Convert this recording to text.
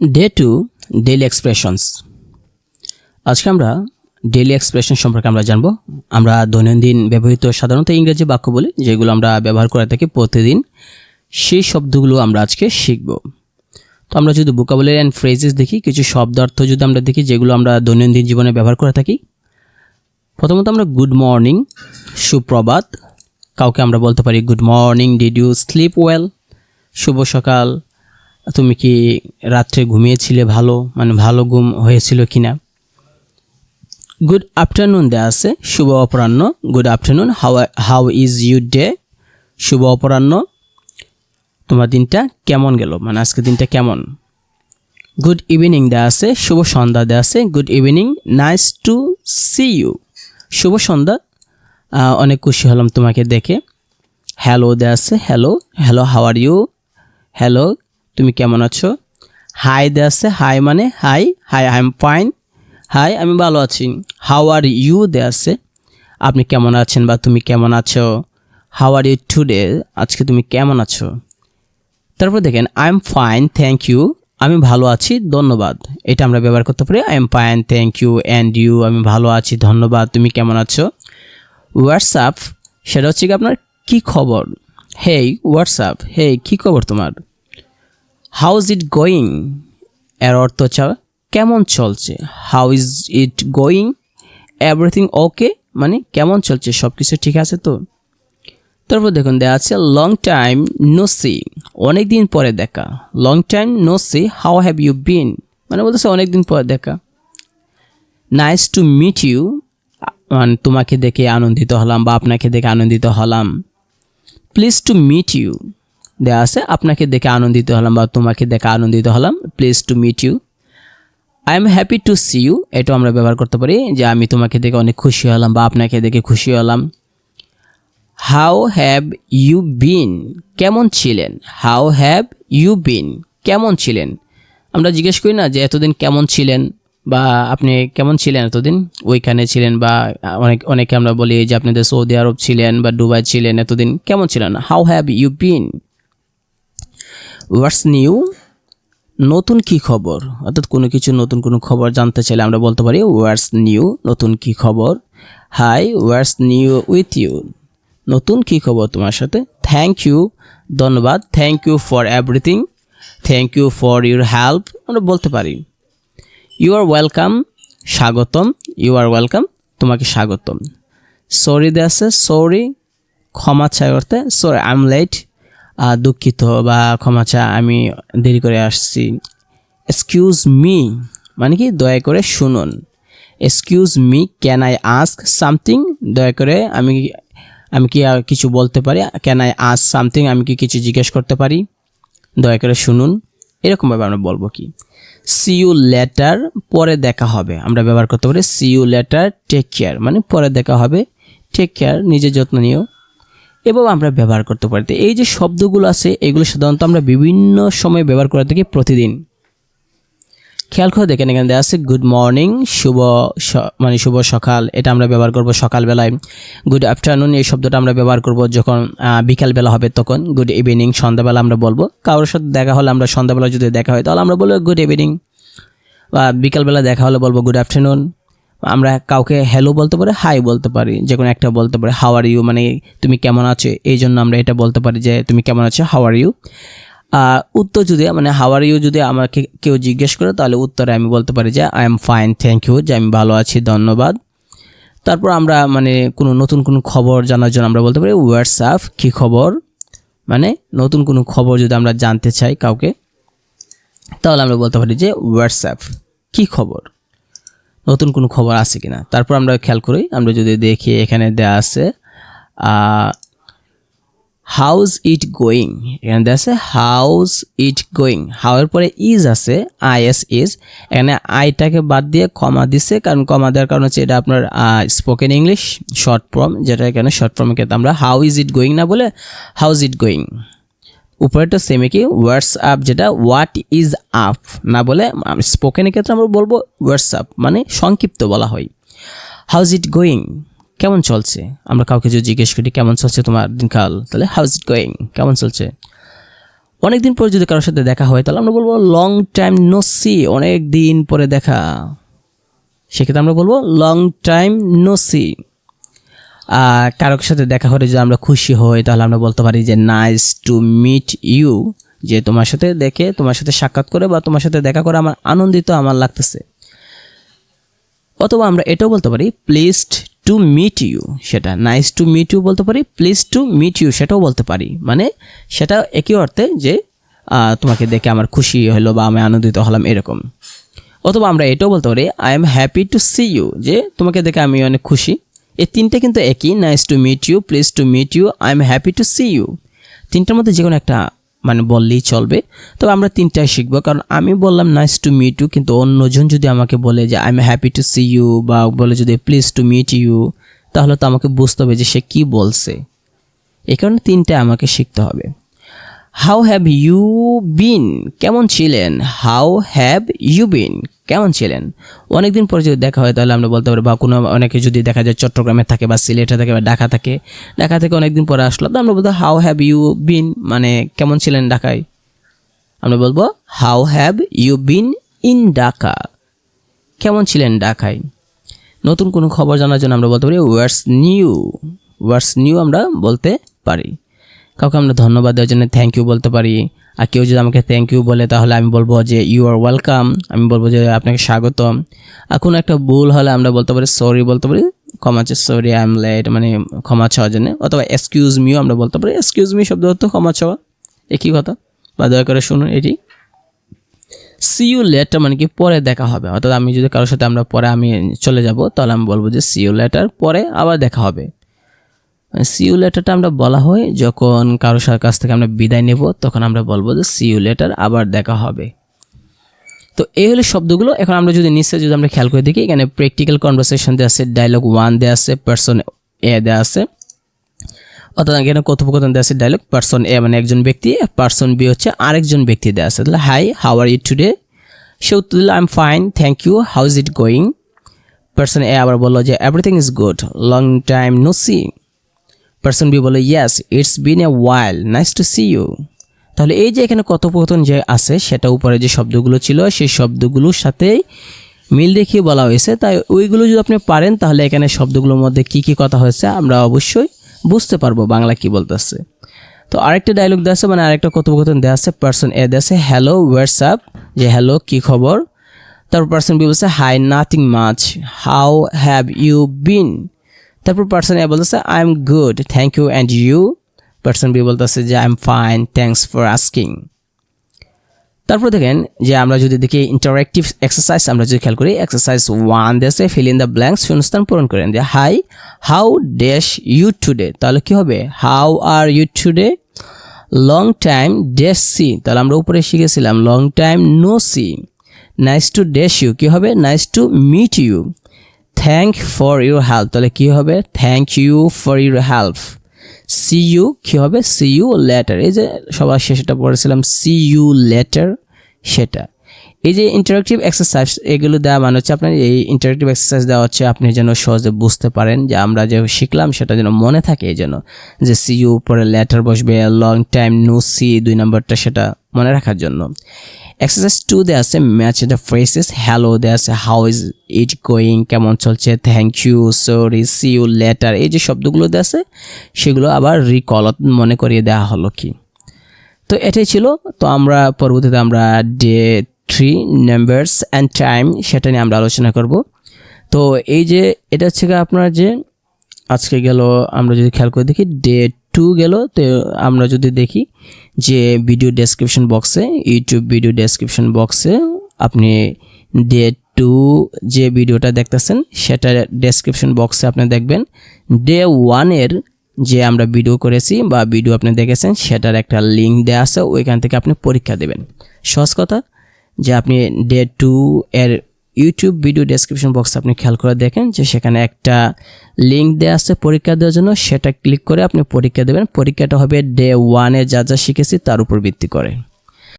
Day to daily expressions আজকে আমরা daily expression সম্পর্কে আমরা জানব। আমরা দৈনন্দিন ব্যবহৃত সাধারণত ইংরেজি বাক্য বলি, যেগুলো আমরা ব্যবহার করে থাকি প্রতিদিন। সেই শব্দগুলো আমরা আজকে শিখব। তো আমরা যদি বুকাবলি অ্যান্ড ফ্রেজেস দেখি, কিছু শব্দার্থ যদি আমরা দেখি, যেগুলো আমরা দৈনন্দিন জীবনে ব্যবহার করে থাকি। প্রথমত আমরা গুড মর্নিং সুপ্রভাত, কাউকে আমরা বলতে পারি good morning did you sleep well শুভ সকাল তুমি কি রাত্রে ঘুমিয়েছিলে ভালো? মানে ভালো ঘুম হয়েছিল কি না গুড আফটারনুন দেওয়া আছে শুভ অপরাহ্ন। Good afternoon how how is you day শুভ অপরাহ্ন। তোমার দিনটা কেমন গেল? মানে আজকে দিনটা কেমন? গুড ইভিনিং দেওয়া আছে শুভ সন্ধ্যা দেওয়া আছে good evening nice to see you শুভ সন্ধ্যা। অনেক খুশি হলাম তোমাকে দেখে। হ্যালো দেওয়া আছে hello hello how are you hello তুমি কেমন আছো? হাই দে আছে। হাই মানে hi hi I am fine hi আমি ভালো আছি। হাউ আর ইউ দে আছে। আপনি কেমন আছেন বা তুমি কেমন আছো? হাউ আর ইউ টুডে আজকে তুমি কেমন আছো? তারপর দেখেন I am fine thank you আমি ভালো আছি, ধন্যবাদ। এটা আমরা ব্যবহার করতে পারি I am fine thank you and you আমি ভালো আছি, ধন্যবাদ। তুমি কেমন আছো? হোয়াটসঅ্যাপ সেটা হচ্ছে কি আপনার কী খবর? হেই হোয়াটসঅ্যাপ হেই কী খবর তোমার? হাউ ইজ ইট গোয়িং এর অর্থ হচ্ছে, কেমন চলছে? How is it going everything okay মানে কেমন চলছে? সব কিছু ঠিক আছে তো? তারপর দেখুন দেওয়া আছে লং টাইম নো সি অনেক দিন পরে দেখা। Long time no see how have you been মানে বলতেছে অনেক দিন পরে দেখা। নাইস টু মিট ইউ মানে তোমাকে দেখে আনন্দিত হলাম বা আপনাকে দেখে আনন্দিত হলাম। প্লিজ টু মিট ইউ দেওয়া আছে। আপনাকে দেখে আনন্দিত হলাম বা তোমাকে দেখে আনন্দিত হলাম। Please to meet you I am happy to see you এটাও আমরা ব্যবহার করতে পারি যে আমি তোমাকে দেখে অনেক খুশি হলাম বা আপনাকে দেখে খুশি হলাম। হাউ হ্যাভ ইউ বিন কেমন ছিলেন? হাউ হ্যাভ ইউ বিন কেমন ছিলেন? আমরা জিজ্ঞেস করি না যে এতদিন কেমন ছিলেন বা আপনি কেমন ছিলেন এতদিন? ওইখানে ছিলেন বা অনেক, অনেকে আমরা বলি যে আপনাদের সৌদি আরব ছিলেন বা দুবাই ছিলেন এতদিন। কেমন ছিলেন? How have you been what's new নতুন কি খবর? অর্থাৎ কোনো কিছু নতুন কোনো খবর জানতে চাইলে আমরা বলতে পারি ওয়ার্স নিউ নতুন কি খবর? Hi what's new with you নতুন কি খবর তোমার সাথে? থ্যাংক ইউ ধন্যবাদ। Thank you for everything thank you for your help আমরা বলতে পারি ইউ আর ওয়েলকাম স্বাগতম। ইউ আর ওয়েলকাম তোমাকে স্বাগতম। সরি দে আছে। সরি ক্ষমা চাই করতে সরি আই এম লেট দুঃখিত বা ক্ষমা চা, আমি দেরি করে আসছি। এক্সকিউজ মি মানে কি? দয়া করে শুনুন। Excuse me can I ask something দয়া করে আমি আমি কি কিছু বলতে পারি? ক্যান আই আস্ক সামথিং আমি কি কিছু জিজ্ঞেস করতে পারি? দয়া করে শুনুন। এরকমভাবে আমরা বলব কি? সি ইউ লেটার পরে দেখা হবে। আমরা ব্যবহার করতে পারি see you later take care মানে পরে দেখা হবে টেক কেয়ার নিজের যত্ন নিও। এভাবে আমরা ব্যবহার করতে পারি। এই যে শব্দগুলো আছে, এগুলো সাধারণত আমরা বিভিন্ন সময় ব্যবহার করে থাকি প্রতিদিন। খেয়াল করে দেখেন এখানে দেওয়া আছে গুড মর্নিং শুভ মানে শুভ সকাল, এটা আমরা ব্যবহার করব সকালবেলায়। গুড আফটারনুন এই শব্দটা আমরা ব্যবহার করব যখন বিকালবেলা হবে তখন। গুড ইভিনিং সন্ধ্যাবেলা আমরা বলব। কারোর সাথে দেখা হলে আমরা সন্ধ্যাবেলা যদি দেখা হয়, তাহলে আমরা বলব গুড ইভিনিং বা বিকালবেলা দেখা হলে বলব গুড আফটারনুন আমরা কাউকে হ্যালো বলতে পারি হাই বলতে পারি, যে কোনো একটা বলতে পারি হাওয়ার ইউ মানে তুমি কেমন আছো, এই জন্য আমরা এটা বলতে পারি যে তুমি কেমন আছো হাওয়ার ইউ আর উত্তর যদি মানে হাও আর ইউ যদি আমাকে কেউ জিজ্ঞেস করে, তাহলে উত্তরে আমি বলতে পারি যে I am fine thank you যে আমি ভালো আছি, ধন্যবাদ। তারপর আমরা মানে কোনো নতুন কোনো খবর জানার জন্য আমরা বলতে পারি হোয়াটসঅ্যাপ কী খবর? মানে নতুন কোনো খবর যদি আমরা জানতে চাই কাউকে, তাহলে আমরা বলতে পারি যে হোয়াটসঅ্যাপ কী খবর? নতুন কোনো খবর আছে কিনা? তারপর আমরা খেয়াল করি, আমরা যদি দেখি এখানে দেয়া আছে হাউস ইট গোয়িং এখানে দেওয়া আছে হাউস ইট গোয়িং হাউয়ের পরে ইজ আছে আই এস ইজ এখানে আইটাকে বাদ দিয়ে কমা দিছে, কারণ কমা দেওয়ার কারণ হচ্ছে এটা আপনার স্পোকেন ইংলিশ শর্ট ফর্ম যেটা এখানে শর্ট ক্ষেত্রে আমরা হাউ ইজ ইট গোয়িং না বলে হাউস ইট গোয়িং উপরেরটা সেমে কি হোয়াটসঅ্যাপ যেটা হোয়াট ইজ আপ না বলে স্পোকেনের ক্ষেত্রে আমরা বলব হোয়াটসঅ্যাপ মানে সংক্ষিপ্ত বলা হয়। হাউজ ইট গোয়িং কেমন চলছে? আমরা কাউকে যদি জিজ্ঞেস করি, কেমন চলছে তোমার দিনকাল? তাহলে হাউজ ইট গোয়িং কেমন চলছে? অনেক দিন পরে যদি কারোর সাথে দেখা হয়, তাহলে আমরা বলব লং টাইম নো সি অনেক দিন পরে দেখা। সেক্ষেত্রে আমরা বলব লং টাইম নো সি কারোর সাথে দেখা হলে যদি আমরা খুশি হই, তাহলে আমরা বলতে পারি যে নাইস টু মিট ইউ যে তোমার সাথে দেখে, তোমার সাথে সাক্ষাৎ করে বা তোমার সাথে দেখা করে আমার আনন্দিত আমার লাগতেছে। অথবা আমরা এটাও বলতে পারি প্লিজড টু মিট ইউ সেটা নাইস টু মিট ইউ বলতে পারি প্লিজ টু মিট ইউ সেটাও বলতে পারি। মানে সেটা একই অর্থে যে তোমাকে দেখে আমার খুশি হলো বা আমি আনন্দিত হলাম এরকম। অথবা আমরা এটাও বলতে পারি I am happy to see you যে, তোমাকে দেখে আমি অনেক খুশি। এই তিনটে কিন্তু একই। Nice to meet you please to meet you I am happy to see you তিনটার মধ্যে যে কোনো একটা মানে বললেই চলবে। তবে আমরা তিনটাই শিখব, কারণ আমি বললাম নাইস টু মিট ইউ কিন্তু অন্যজন যদি আমাকে বলে যে I am happy to see you বা বলে যদি প্লিজ টু মিট ইউ তাহলে তো আমাকে বুঝতে হবে যে সে কী বলছে। এই কারণে তিনটে আমাকে শিখতে হবে। হাউ হ্যাভ ইউ বিন কেমন ছিলেন? হাউ হ্যাভ ইউ বিন কেমন ছিলেন? অনেকদিন পরে যদি দেখা হয়, তাহলে আমরা বলতে পারি, বা কোনো অনেকে যদি দেখা যায় চট্টগ্রামে থাকে, বা সিলেটে থাকে, বা ঢাকা থাকে, ঢাকা থেকে অনেকদিন পরে আসলো, তো আমরা বলতে হাউ হ্যাভ ইউ বিন মানে কেমন ছিলেন ঢাকায়? আমরা বলব how have you been in Dhaka কেমন ছিলেন ঢাকায়? নতুন কোনো খবর জানার জন্য আমরা বলতে পারি ওয়ার্স নিউ ওয়ার্স নিউ আমরা বলতে পারি। কাউকে আমরা ধন্যবাদ দেওয়ার জন্য থ্যাংক ইউ বলতে পারি। আর কেউ যদি আমাকে থ্যাংক ইউ বলে, তাহলে আমি বলব যে ইউ আর ওয়েলকাম আমি বলব যে, আপনাকে স্বাগতম। আর কোনো একটা ভুল হলে আমরা বলতে পারি সরি বলতে পারি, ক্ষমা চে সরি আই এম লেট মানে ক্ষমা চাওয়ার জন্য। অথবা এক্সকিউজ মিও আমরা বলতে পারি এক্সকিউজ মি শব্দ অর্থ ক্ষমা চাওয়া। একই কথা। বা দয়া করে শুনুন এটি। সি ইউ লেটার মানে কি, পরে দেখা হবে। অর্থাৎ আমি যদি কারোর সাথে আমরা পরে আমি চলে যাব, তাহলে আমি বলব যে সি ইউ লেটার পরে আবার দেখা হবে। সি ইউ লেটারটা আমরা বলা হয়, যখন সাথে কাছ থেকে আমরা বিদায় নেব, তখন আমরা বলব যে সি ইউ লেটার আবার দেখা হবে। তো এই হলো শব্দগুলো। এখন আমরা যদি নিচে যদি আমরা খেয়াল করে দেখি, এখানে প্র্যাকটিক্যাল কনভারসেশন দেওয়া আছে ডায়লগ ওয়ান দেওয়া আছে পার্সন এ দেওয়া আছে। অর্থাৎ এখানে কথোপকথন দেওয়া আছে ডায়লগ পার্সন এ মানে একজন ব্যক্তি পার্সন বি হচ্ছে আরেকজন ব্যক্তি দেওয়া আছে। তাহলে hi how are you today সে উত্তর দিল I am fine thank you how is it going person A আবার বলল যে everything is good long time no see person B বলে yes it's been a while nice to see you তাহলে এই যে এখানে কথোপকথন যে আছে, সেটা উপরে যে শব্দগুলো ছিল, সেই শব্দগুলোর সাথেই মিল দেখিয়ে বলা হয়েছে। তাই ওইগুলো যদি আপনি পারেন, তাহলে এখানে শব্দগুলোর মধ্যে কি কি কথা হয়েছে, আমরা অবশ্যই বুঝতে পারব বাংলা কি বলতেছে। তো আরেকটা ডায়লগ দেওয়া আছে মানে আরেকটা কথোপকথন দেওয়া আছে পার্সন এ দেওয়া আছে হ্যালো হোয়াটসঅ্যাপ যে হ্যালো কি খবর? তারপর পার্সন বি বলছে hi nothing much how have you been তারপর পার্সন এ বলতেছে I am good thank you and you person B বলতেছে যে I am fine thanks for asking তারপর দেখেন যে, আমরা যদি দেখি ইন্টারাক্টিভ এক্সারসাইজ আমরা যদি খেয়াল করি এক্সারসাইজ ওয়ান দেশে ফিল ইন দ্য ব্ল্যাঙ্কস শূন্যস্থান পূরণ করেন যে hi how dash you today তাহলে কি হবে? How are you today long time dash see তাহলে আমরা উপরে শিখেছিলাম long time no see nice to dash you কী হবে? Nice to meet you thank for your help তাহলে কী হবে? Thank you for your help see you কী হবে? See you later এই যে সবার শেষেটা পড়েছিলাম সি ইউ লেটার সেটা। এই যে ইন্টারাক্টিভ এক্সারসাইজ এগুলো দেওয়া মানে হচ্ছে আপনার এই ইন্টারাক্টিভ এক্সারসাইজ দেওয়া হচ্ছে, আপনি যেন সহজে বুঝতে পারেন যে আমরা যে শিখলাম, সেটা যেন মনে থাকে এই জন্য। যে সি ইউ পরে লেটার বসবে লং টাইম নো সি দুই নম্বরটা সেটা মনে রাখার জন্য। এক্সারসাইজ টু দেওয়া আছে ম্যাচ দ্য ফ্রেসেস হ্যালো দেওয়া আছে হাউ ইজ ইট গোয়িং কেমন চলছে? Thank you sorry see you later এই যে শব্দগুলো দেওয়া আছে, সেগুলো আবার রিকল মনে করিয়ে দেওয়া হলো কি? তো এটাই ছিল। তো আমরা পরবর্তীতে আমরা day three numbers and time সেটা নিয়ে আমরা আলোচনা করব। তো এই যে, এটা হচ্ছে আপনার যে, আজকে গেল, আমরা যদি খেয়াল করে দেখি ডে টু গেল, তো আমরা যদি দেখি যে ভিডিও ডেসক্রিপশন বক্সে ইউটিউব ভিডিও ডেসক্রিপশন বক্সে আপনি ডে টু যে ভিডিওটা দেখতেছেন, সেটা ডেসক্রিপশন বক্সে আপনি দেখবেন। ডে ওয়ানের যে আমরা ভিডিও করেছি বা ভিডিও আপনি দেখেছেন, সেটার একটা লিঙ্ক দেওয়া আছে, ওইখান থেকে আপনি পরীক্ষা দেবেন। সহজ কথা যে আপনি ডে টু এর ইউটিউব ভিডিও ডেসক্রিপশন বক্স আপনি খেয়াল করে দেখেন যে সেখানে একটা লিঙ্ক দেওয়া আছে পরীক্ষা দেওয়ার জন্য। সেটা ক্লিক করে আপনি পরীক্ষা দেবেন। পরীক্ষাটা হবে ডে ওয়ানে যা যা শিখেছি তার উপর ভিত্তি করে।